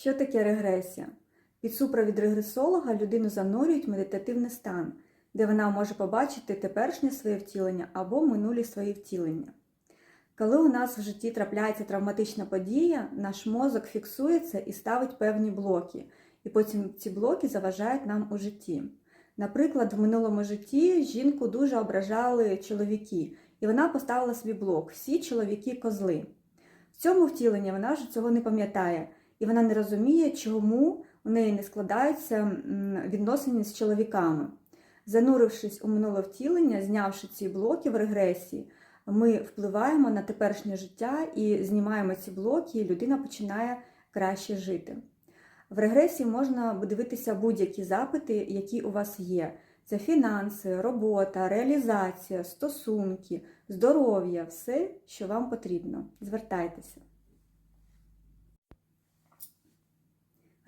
Що таке регресія? Під супровід регресолога людину занурюють в медитативний стан, де вона може побачити теперішнє своє втілення або минулі свої втілення. Коли у нас в житті трапляється травматична подія, наш мозок фіксується і ставить певні блоки, і потім ці блоки заважають нам у житті. Наприклад, в минулому житті жінку дуже ображали чоловіки, і вона поставила собі блок всі чоловіки козли. В цьому втіленні вона ж цього не пам'ятає, і вона не розуміє, чому у неї не складаються відносини з чоловіками. Занурившись у минуле втілення, знявши ці блоки в регресії, ми впливаємо на теперішнє життя і знімаємо ці блоки, і людина починає краще жити. В регресії можна дивитися будь-які запити, які у вас є. Це фінанси, робота, реалізація, стосунки, здоров'я, все, що вам потрібно. Звертайтеся.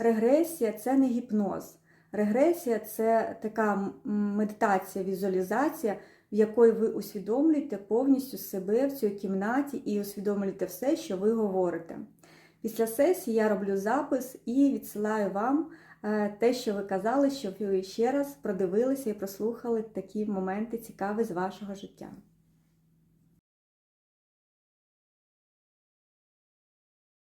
Регресія це не гіпноз. Регресія це така медитація, візуалізація, в якої ви усвідомлюєте повністю себе в цій кімнаті і усвідомлюєте все, що ви говорите. Після сесії я роблю запис і відсилаю вам е, те, що ви казали, щоб ви ще раз продивилися і прослухали такі моменти цікаві з вашого життя.